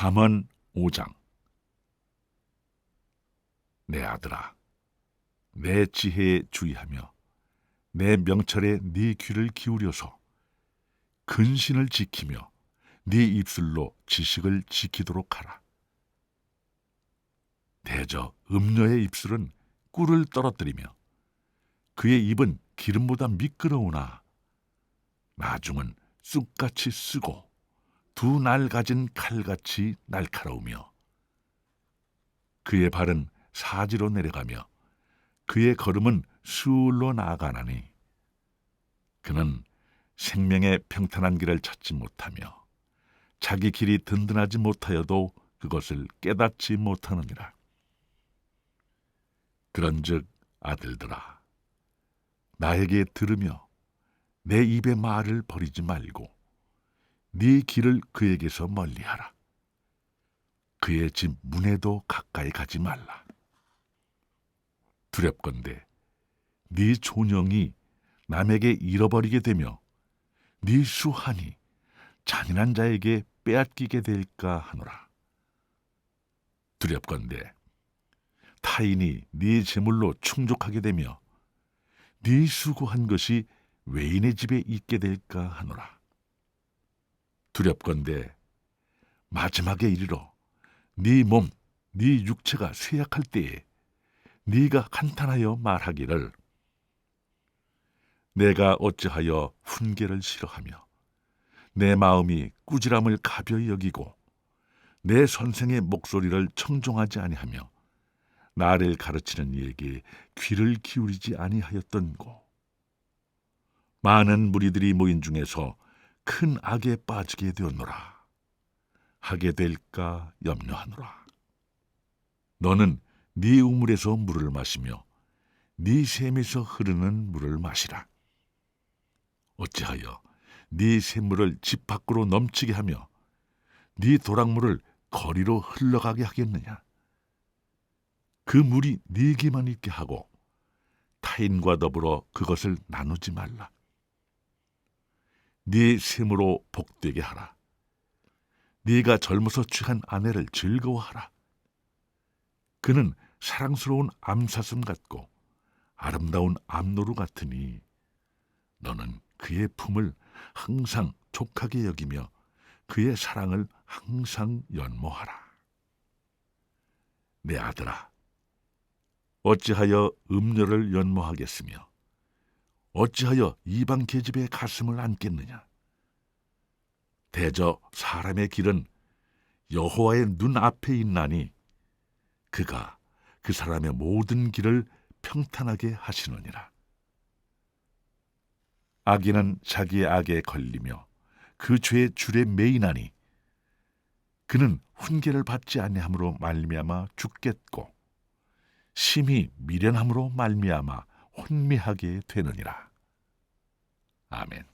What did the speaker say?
잠언 5장. 내 아들아 내 지혜에 주의하며 내 명철에 네 귀를 기울여서 근신을 지키며 네 입술로 지식을 지키도록 하라. 대저 음녀의 입술은 꿀을 떨어뜨리며 그의 입은 기름보다 미끄러우나 나중은 쑥같이 쓰고 두 날 가진 칼같이 날카로우며 그의 발은 사지로 내려가며 그의 걸음은 수울로 나아가나니 그는 생명의 평탄한 길을 찾지 못하며 자기 길이 든든하지 못하여도 그것을 깨닫지 못하느니라. 그런즉 아들들아 나에게 들으며 내 입의 말을 버리지 말고 네 길을 그에게서 멀리하라. 그의 집 문에도 가까이 가지 말라. 두렵건대 네 존영이 남에게 잃어버리게 되며 네 수한이 잔인한 자에게 빼앗기게 될까 하노라. 두렵건대 타인이 네 재물로 충족하게 되며 네 수고한 것이 외인의 집에 있게 될까 하노라. 두렵건대 마지막에 이르러 네 몸, 네 육체가 쇠약할 때에 네가 한탄하여 말하기를 내가 어찌하여 훈계를 싫어하며 내 마음이 꾸지람을 가벼이 여기고 내 선생의 목소리를 청종하지 아니하며 나를 가르치는 이에게 귀를 기울이지 아니하였던고. 많은 무리들이 모인 중에서 큰 악에 빠지게 되었노라. 하게 될까 염려하노라. 너는 네 우물에서 물을 마시며 네 샘에서 흐르는 물을 마시라. 어찌하여 네 샘물을 집 밖으로 넘치게 하며 네 도랑물을 거리로 흘러가게 하겠느냐? 그 물이 네게만 있게 하고 타인과 더불어 그것을 나누지 말라. 네 샘으로 복되게 하라. 네가 젊어서 취한 아내를 즐거워하라. 그는 사랑스러운 암사슴 같고 아름다운 암노루 같으니 너는 그의 품을 항상 족하게 여기며 그의 사랑을 항상 연모하라. 내 아들아, 어찌하여 음료를 연모하겠으며 어찌하여 이방 계집의 가슴을 안겠느냐? 대저 사람의 길은 여호와의 눈 앞에 있나니 그가 그 사람의 모든 길을 평탄하게 하시느니라. 악인은 자기의 악에 걸리며 그 죄의 줄에 매이나니 그는 훈계를 받지 아니함으로 말미암아 죽겠고 심히 미련함으로 말미암아 혼미하게 되느니라. 아멘.